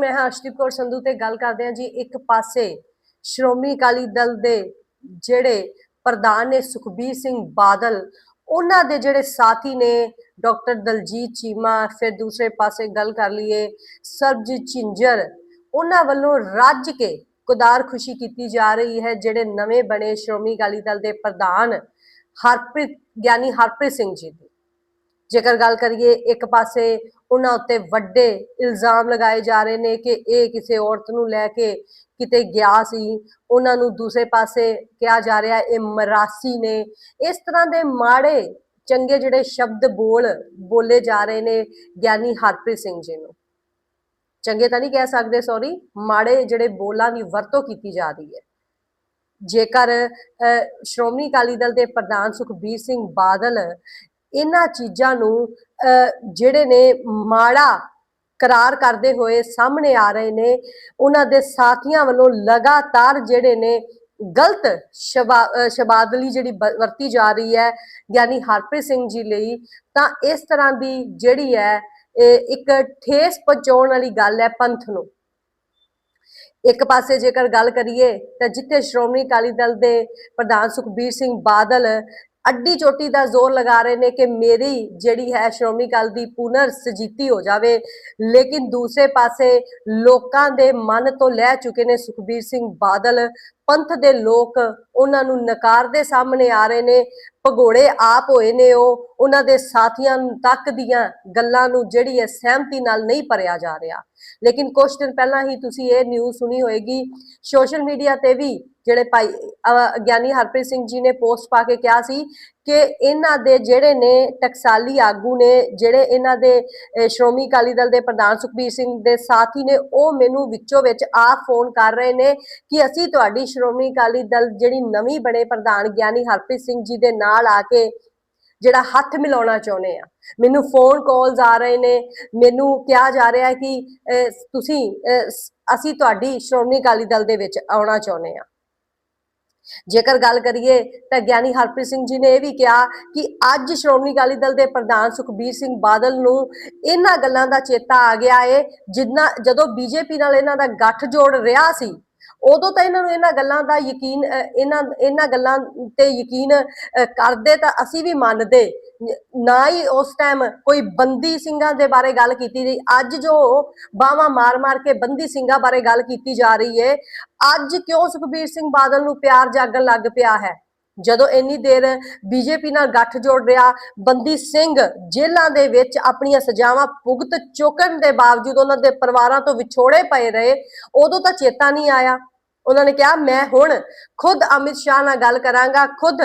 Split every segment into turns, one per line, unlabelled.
ਮੈਂ ਹਾਂ ਅਰਸ਼ਦੀਪ ਕੌਰ ਸੰਧੂ ਤੇ ਗੱਲ ਕਰਦੇ ਹਾਂ ਜੀ, ਇੱਕ ਪਾਸੇ ਸ਼੍ਰੋਮਣੀ ਅਕਾਲੀ ਦਲ ਦੇ ਜਿਹੜੇ ਪ੍ਰਧਾਨ ਨੇ ਸੁਖਬੀਰ ਸਿੰਘ ਬਾਦਲ, ਉਹਨਾਂ ਦੇ ਜਿਹੜੇ ਸਾਥੀ ਨੇ ਡਾਕਟਰ ਦਲਜੀਤ ਚੀਮਾ, ਫਿਰ ਦੂਸਰੇ ਪਾਸੇ ਗੱਲ ਕਰ ਲਈਏ ਸਰਬਜੀਤ ਝਿੰਜਰ, ਉਹਨਾਂ ਵੱਲੋਂ ਰੱਜ ਕੇ ਕੁਦਾਰ ਖੁਸ਼ੀ ਕੀਤੀ ਜਾ ਰਹੀ ਹੈ, ਜਿਹੜੇ ਨਵੇਂ ਬਣੇ ਸ਼੍ਰੋਮਣੀ ਅਕਾਲੀ ਦਲ ਦੇ ਪ੍ਰਧਾਨ ਹਰਪ੍ਰੀਤ, ਗਿਆਨੀ ਹਰਪ੍ਰੀਤ ਸਿੰਘ ਜੀ ਦੀ। ਜੇਕਰ ਗੱਲ ਕਰੀਏ ਇੱਕ ਪਾਸੇ ਉਹਨਾਂ ਉੱਤੇ ਵੱਡੇ ਇਲਜ਼ਾਮ ਲਗਾਏ ਜਾ ਰਹੇ ਨੇ ਕਿ ਇਹ ਕਿਸੇ ਔਰਤ ਨੂੰ ਲੈ ਕੇ ਕਿਤੇ ਗਿਆ ਸੀ। ਉਹਨਾਂ ਨੂੰ ਦੂਸਰੇ ਪਾਸੇ ਕਿਹਾ ਜਾ ਰਿਹਾ ਇਹ ਮਰਾਸੀ ਨੇ। ਇਸ ਤਰ੍ਹਾਂ ਦੇ ਮਾੜੇ ਚੰਗੇ ਜਿਹੜੇ ਸ਼ਬਦ ਬੋਲ ਬੋਲੇ ਜਾ ਰਹੇ ਨੇ ਗਿਆਨੀ ਹਰਪ੍ਰੀਤ ਸਿੰਘ ਜੀ ਨੂੰ। ਚੰਗੇ ਤਾਂ ਨਹੀਂ ਕਹਿ ਸਕਦੇ ਸੌਰੀ ਮਾੜੇ ਜਿਹੜੇ ਬੋਲਾਂ ਦੀ ਵਰਤੋਂ ਕੀਤੀ ਜਾ ਰਹੀ ਹੈ। ਜੇਕਰ ਅਹ, ਸ਼੍ਰੋਮਣੀ ਅਕਾਲੀ ਦਲ ਦੇ ਪ੍ਰਧਾਨ ਸੁਖਬੀਰ ਸਿੰਘ ਬਾਦਲ ਇਹਨਾਂ ਚੀਜ਼ਾਂ ਨੂੰ ਅਹ, ਜਿਹੜੇ ਨੇ ਮਾੜਾ ਕਰਾਰ ਕਰਦੇ ਹੋਏ ਸਾਹਮਣੇ ਆ ਰਹੇ ਨੇ ਉਹਨਾਂ ਦੇ ਸਾਥੀਆਂ ਵੱਲੋਂ ਲਗਾਤਾਰ ਜਿਹੜੇ ਨੇ ਗਲਤ ਸ਼ਬਾ- ਅਹ, ਜਿਹੜੀ ਵਰਤੀ ਜਾ ਰਹੀ ਹੈ ਯਾਨੀ ਹਰਪ੍ਰੀਤ ਸਿੰਘ ਜੀ ਲਈ ਤਾਂ ਇਸ ਤਰ੍ਹਾਂ ਦੀ ਜਿਹੜੀ ਹੈ ਇੱਕ ਠੇਸ ਪਹੁੰਚਾਉਣ ਵਾਲੀ ਗੱਲ ਹੈ ਪੰਥ ਨੂੰ। ਇੱਕ ਪਾਸੇ ਜੇਕਰ ਗੱਲ ਕਰੀਏ ਤਾਂ ਜਿੱਥੇ ਸ਼੍ਰੋਮਣੀ ਅਕਾਲੀ ਦਲ ਦੇ ਪ੍ਰਧਾਨ ਸੁਖਬੀਰ ਸਿੰਘ ਬਾਦਲ ਅੱਡੀ ਚੋਟੀ ਦਾ ਜ਼ੋਰ ਲਗਾ ਰਹੇ ਨੇ ਕਿ ਮੇਰੀ ਜਿਹੜੀ ਹੈ ਸ਼੍ਰੋਮਣੀ ਅਕਾਲੀ ਦੀ ਪੁਨਰ ਸਜੀਤੀ ਹੋ ਜਾਵੇ। ਲੇਕਿਨ ਦੂਸਰੇ ਪਾਸੇ ਲੋਕਾਂ ਦੇ ਮਨ ਤੋਂ ਲੈ ਚੁੱਕੇ ਨੇ ਸੁਖਬੀਰ ਸਿੰਘ ਬਾਦਲ। ਪੰਥ ਦੇ ਲੋਕ ਉਹਨਾਂ ਨੂੰ ਨਕਾਰਦੇ ਸਾਹਮਣੇ ਆ ਰਹੇ ਨੇ। ਭਗੋੜੇ ਆਪ ਹੋਏ ਨੇ ਉਹ। ਉਹਨਾਂ ਦੇ ਸਾਥੀਆਂ ਤੱਕ ਦੀਆਂ ਗੱਲਾਂ ਨੂੰ ਜਿਹੜੀ ਹੈ ਸਹਿਮਤੀ ਨਾਲ ਨਹੀਂ ਭਰਿਆ ਜਾ ਰਿਹਾ। ਲੇਕਿਨ ਕੁਝ ਦਿਨ ਪਹਿਲਾਂ ਹੀ ਤੁਸੀਂ ਇਹ ਨਿਊਜ਼ ਸੁਣੀ ਹੋਏਗੀ ਸੋਸ਼ਲ ਮੀਡੀਆ ਤੇ ਵੀ ਜਿਹੜੇ ਭਾਈ ਗਿਆਨੀ ਹਰਪ੍ਰੀਤ ਸਿੰਘ ਜੀ ਨੇ ਪੋਸਟ ਪਾ ਕੇ ਕਿਹਾ ਸੀ ਕਿ ਇਹਨਾਂ ਦੇ ਜਿਹੜੇ ਨੇ ਟਕਸਾਲੀ ਆਗੂ ਨੇ, ਜਿਹੜੇ ਇਹਨਾਂ ਦੇ ਸ਼੍ਰੋਮਣੀ ਅਕਾਲੀ ਦਲ ਦੇ ਪ੍ਰਧਾਨ ਸੁਖਬੀਰ ਸਿੰਘ ਦੇ ਸਾਥੀ ਨੇ, ਉਹ ਮੈਨੂੰ ਵਿੱਚੋਂ ਵਿੱਚ ਆ ਫੋਨ ਕਰ ਰਹੇ ਨੇ ਕਿ ਅਸੀਂ ਤੁਹਾਡੀ ਸ਼੍ਰੋਮਣੀ ਅਕਾਲੀ ਦਲ ਜਿਹੜੀ ਨਵੀਂ ਬਣੇ ਪ੍ਰਧਾਨ ਗਿਆਨੀ ਹਰਪ੍ਰੀਤ ਸਿੰਘ ਜੀ ਦੇ ਨਾਲ ਆ ਕੇ ਜਿਹੜਾ ਹੱਥ ਮਿਲਾਉਣਾ ਚਾਹੁੰਦੇ ਆ। ਮੈਨੂੰ ਫੋਨ ਕਾਲਸ ਆ ਰਹੇ ਨੇ, ਮੈਨੂੰ ਕਿਹਾ ਜਾ ਰਿਹਾ ਹੈ ਕਿ ਤੁਸੀਂ ਅਸੀਂ ਤੁਹਾਡੀ ਸ਼੍ਰੋਮਣੀ ਅਕਾਲੀ ਦਲ ਦੇ ਵਿੱਚ ਆਉਣਾ ਚਾਹੁੰਦੇ ਆ। ਜੇਕਰ ਗੱਲ ਕਰੀਏ ਤਾਂ ਗਿਆਨੀ ਹਰਪ੍ਰੀਤ ਸਿੰਘ ਜੀ ਨੇ ਇਹ ਵੀ ਕਿਹਾ ਕਿ ਅੱਜ ਸ਼੍ਰੋਮਣੀ ਅਕਾਲੀ ਦਲ ਦੇ ਪ੍ਰਧਾਨ ਸੁਖਬੀਰ ਸਿੰਘ ਬਾਦਲ ਨੂੰ ਇਹਨਾਂ ਗੱਲਾਂ ਦਾ ਚੇਤਾ ਆ ਗਿਆ ਏ, ਜਿੰਨਾ, ਜਦੋਂ ਬੀਜੇਪੀ ਨਾਲ ਇਹਨਾਂ ਦਾ ਗੱਠ ਜੋੜ ਰਿਹਾ ਸੀ ਉਦੋਂ ਤਾਂ ਇਹਨਾਂ ਨੂੰ ਇਹਨਾਂ ਗੱਲਾਂ ਦਾ ਯਕੀਨ ਇਹਨਾਂ ਇਹਨਾਂ ਗੱਲਾਂ ਤੇ ਯਕੀਨ ਕਰਦੇ ਤਾਂ ਅਸੀਂ ਵੀ ਮੰਨਦੇ। ਨਾ ਹੀ ਉਸ ਟਾਈਮ ਕੋਈ ਬੰਦੀ ਸਿੰਘਾਂ ਦੇ ਬਾਰੇ ਗੱਲ ਕੀਤੀ ਗਈ ਅੱਜ ਜੋ ਬਾਵਾ ਮਾਰ-ਮਾਰ ਕੇ ਬੰਦੀ ਸਿੰਘਾਂ ਬਾਰੇ ਗੱਲ ਕੀਤੀ ਜਾ ਰਹੀ ਹੈ, ਅੱਜ ਕਿਉਂ ਸੁਖਬੀਰ ਸਿੰਘ ਬਾਦਲ ਨੂੰ ਪਿਆਰ ਜਾਗਣ ਲੱਗ ਪਿਆ ਹੈ? ਜਦੋਂ ਇੰਨੀ ਦੇਰ ਬੀਜੇਪੀ ਨਾਲ ਗੱਠ ਜੋੜ ਰਿਹਾ, ਬੰਦੀ ਸਿੰਘ ਜੇਲ੍ਹਾਂ ਦੇ ਵਿੱਚ ਆਪਣੀਆਂ ਸਜ਼ਾਵਾਂ ਭੁਗਤ ਚੁੱਕਣ ਦੇ ਬਾਵਜੂਦ ਉਹਨਾਂ ਦੇ ਪਰਿਵਾਰਾਂ ਤੋਂ ਵਿਛੋੜੇ ਪਏ ਰਹੇ, ਉਦੋਂ ਤਾਂ ਚੇਤਾ ਨਹੀਂ ਆਇਆ। ਉਹਨਾਂ ਨੇ ਕਿਹਾ, ਮੈਂ ਹੁਣ ਖੁਦ ਅਮਿਤ ਸ਼ਾਹ ਨਾਲ ਗੱਲ ਕਰਾਂਗਾ, ਖੁਦ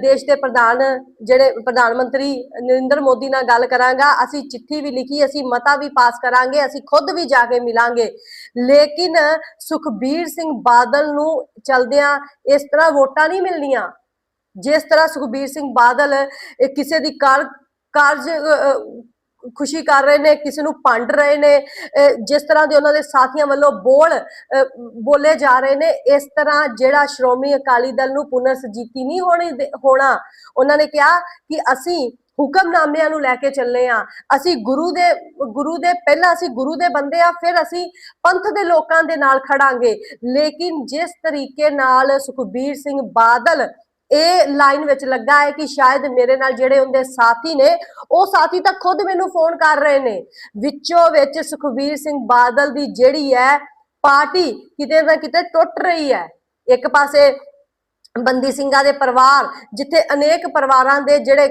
ਦੇਸ਼ ਦੇ ਪ੍ਰਧਾਨ, ਜਿਹੜੇ ਪ੍ਰਧਾਨ ਮੰਤਰੀ ਨਰਿੰਦਰ ਮੋਦੀ ਨਾਲ ਗੱਲ ਕਰਾਂਗਾ। ਅਸੀਂ ਚਿੱਠੀ ਵੀ ਲਿਖੀ, ਅਸੀਂ ਮਤਾ ਵੀ ਪਾਸ ਕਰਾਂਗੇ, ਅਸੀਂ ਖੁਦ ਵੀ ਜਾ ਕੇ ਮਿਲਾਂਗੇ। ਲੇਕਿਨ ਸੁਖਬੀਰ ਸਿੰਘ ਬਾਦਲ ਨੂੰ ਚਲਦਿਆਂ ਇਸ ਤਰ੍ਹਾਂ ਵੋਟਾਂ ਨਹੀਂ ਮਿਲਣੀਆਂ। ਜਿਸ ਤਰ੍ਹਾਂ ਸੁਖਬੀਰ ਸਿੰਘ ਬਾਦਲ ਕਿਸੇ ਦੀ ਕਾਰ, ਕਾਰਜ ਖੁਸ਼ੀ ਕਰ ਰਹੇ ਨੇ, ਕਿਸੇ ਨੂੰ ਭੰਡ ਰਹੇ ਨੇ ਜਿਸ ਤਰ੍ਹਾਂ ਦੇ ਉਹਨਾਂ ਦੇ ਸਾਥੀਆਂ ਵੱਲੋਂ ਬੋਲ ਬੋਲੇ ਜਾ ਰਹੇ ਨੇ, ਇਸ ਤਰ੍ਹਾਂ ਜਿਹੜਾ ਸ਼੍ਰੋਮਣੀ ਅਕਾਲੀ ਦਲ ਨੂੰ ਪੁਨਰ ਸਜੀਤੀ ਨਹੀਂ ਹੋਣੀ ਹੋਣਾ, ਉਹਨਾਂ ਨੇ ਕਿਹਾ ਕਿ ਅਸੀਂ ਹੁਕਮਨਾਮਿਆਂ ਨੂੰ ਲੈ ਕੇ ਚੱਲੇ ਆ ਅਸੀਂ ਗੁਰੂ ਦੇ ਗੁਰੂ ਦੇ, ਪਹਿਲਾਂ ਅਸੀਂ ਗੁਰੂ ਦੇ ਬੰਦੇ ਆ ਫਿਰ ਅਸੀਂ ਪੰਥ ਦੇ ਲੋਕਾਂ ਦੇ ਨਾਲ ਖੜਾਂਗੇ। ਲੇਕਿਨ ਜਿਸ ਤਰੀਕੇ ਨਾਲ ਸੁਖਬੀਰ ਸਿੰਘ ਬਾਦਲ ਇਹ ਲਾਈਨ ਵਿੱਚ ਲੱਗਾ ਹੈ ਕਿ ਸ਼ਾਇਦ ਮੇਰੇ ਨਾਲ ਜਿਹੜੇ ਉਹਦੇ ਸਾਥੀ ਨੇ, ਉਹ ਸਾਥੀ ਤਾਂ ਖੁਦ ਮੈਨੂੰ ਫੋਨ ਕਰ ਰਹੇ ਨੇ। ਵਿੱਚੋਂ ਵਿੱਚ ਸੁਖਬੀਰ ਸਿੰਘ ਬਾਦਲ ਦੀ ਜਿਹੜੀ ਹੈ ਪਾਰਟੀ ਕਿਤੇ ਨਾ ਕਿਤੇ ਟੁੱਟ ਰਹੀ ਹੈ। ਇੱਕ ਪਾਸੇ ਬੰਦੀ ਸਿੰਘਾਂ ਦੇ ਪਰਿਵਾਰ, ਜਿੱਥੇ ਅਨੇਕ ਪਰਿਵਾਰਾਂ ਦੇ ਜਿਹੜੇ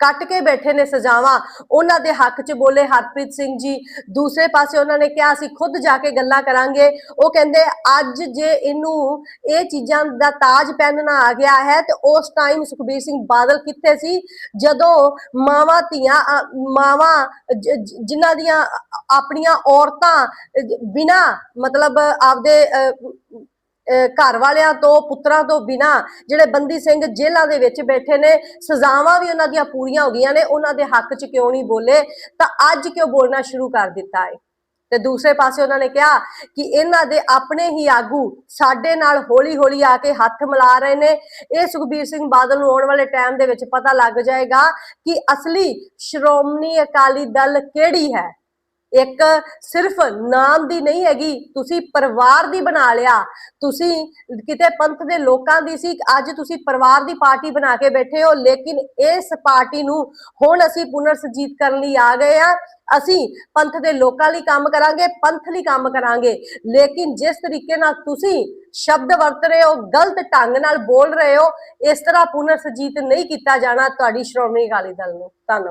ਕੱਟ ਕੇ ਬੈਠੇ ਨੇ ਸਜ਼ਾਵਾਂ। ਉਹਨਾਂ ਦੇ ਹੱਕ 'ਚ ਬੋਲੇ ਹਰਪ੍ਰੀਤ ਸਿੰਘ ਜੀ। ਦੂਸਰੇ ਪਾਸੇ ਉਹਨਾਂ ਨੇ ਕਿਹਾ ਅਸੀਂ ਖੁਦ ਜਾ ਕੇ ਗੱਲਾਂ ਕਰਾਂਗੇ। ਉਹ ਕਹਿੰਦੇ ਅੱਜ ਜੇ ਇਹਨੂੰ ਇਹ ਚੀਜ਼ਾਂ ਦਾ ਤਾਜ ਪਹਿਨਣਾ ਆ ਗਿਆ ਹੈ ਤੇ ਉਸ ਟਾਈਮ ਸੁਖਬੀਰ ਸਿੰਘ ਬਾਦਲ ਕਿੱਥੇ ਸੀ? ਜਦੋਂ ਮਾਵਾਂ ਧੀਆਂ ਅ, ਮਾਵਾਂ ਜ- ਜਿਨ੍ਹਾਂ ਦੀਆਂ ਆਪਣੀਆਂ ਔਰਤਾਂ ਬਿਨਾ ਮਤਲਬ ਆਪਦੇ ਅਹ ਘਰ ਵਾਲਿਆਂ ਤੋਂ, ਪੁੱਤਰਾਂ ਤੋਂ ਬਿਨਾ ਜਿਹੜੇ ਬੰਦੀ ਸਿੰਘ ਜੇਲ੍ਹਾਂ ਦੇ ਵਿੱਚ ਬੈਠੇ ਨੇ, ਸਜ਼ਾਵਾਂ ਵੀ ਉਹਨਾਂ ਦੀਆਂ ਪੂਰੀਆਂ ਹੋ ਗਈਆਂ ਨੇ, ਉਹਨਾਂ ਦੇ ਹੱਕ 'ਚ ਕਿਉਂ ਨਹੀਂ ਬੋਲੇ? ਤਾਂ ਅੱਜ ਕਿਉਂ ਬੋਲਣਾ ਸ਼ੁਰੂ ਕਰ ਦਿੱਤਾ ਹੈ ਤੇ ਦੂਸਰੇ ਪਾਸੇ ਉਹਨਾਂ ਨੇ ਕਿਹਾ ਕਿ ਇਹਨਾਂ ਦੇ ਆਪਣੇ ਹੀ ਆਗੂ ਸਾਡੇ ਨਾਲ ਹੌਲੀ-ਹੌਲੀ ਆ ਕੇ ਹੱਥ ਮਿਲਾ ਰਹੇ ਨੇ। ਇਹ ਸੁਖਬੀਰ ਸਿੰਘ ਬਾਦਲ ਨੂੰ ਆਉਣ ਵਾਲੇ ਟਾਈਮ ਦੇ ਵਿੱਚ ਪਤਾ ਲੱਗ ਜਾਏਗਾ ਕਿ ਅਸਲੀ ਸ਼੍ਰੋਮਣੀ ਅਕਾਲੀ ਦਲ ਕਿਹੜੀ ਹੈ। ਇੱਕ ਸਿਰਫ ਨਾਮ ਦੀ ਨਹੀਂ ਹੈਗੀ, ਤੁਸੀਂ ਪਰਿਵਾਰ ਦੀ ਬਣਾ ਲਿਆ। ਤੁਸੀਂ ਕਿਤੇ ਪੰਥ ਦੇ ਲੋਕਾਂ ਦੀ ਸੀ, ਅੱਜ ਤੁਸੀਂ ਪਰਿਵਾਰ ਦੀ ਪਾਰਟੀ ਬਣਾ ਕੇ ਬੈਠੇ ਹੋ, ਲੇਕਿਨ ਇਸ ਪਾਰਟੀ ਨੂੰ ਹੁਣ ਅਸੀਂ ਪੁਨਰ ਸੁਰਜੀਤ ਕਰਨ ਲਈ ਆ ਗਏ ਆ ਅਸੀਂ ਪੰਥ ਦੇ ਲੋਕਾਂ ਲਈ ਕੰਮ ਕਰਾਂਗੇ, ਪੰਥ ਲਈ ਕੰਮ ਕਰਾਂਗੇ। ਲੇਕਿਨ ਜਿਸ ਤਰੀਕੇ ਨਾਲ ਤੁਸੀਂ ਸ਼ਬਦ ਵਰਤ ਰਹੇ ਹੋ, ਗਲਤ ਢੰਗ ਨਾਲ ਬੋਲ ਰਹੇ ਹੋ, ਇਸ ਤਰ੍ਹਾਂ ਪੁਨਰ ਸੁਰਜੀਤ ਨਹੀਂ ਕੀਤਾ ਜਾਣਾ ਤੁਹਾਡੀ ਸ਼੍ਰੋਮਣੀ ਅਕਾਲੀ ਦਲ ਨੂੰ। ਧੰਨਵਾਦ।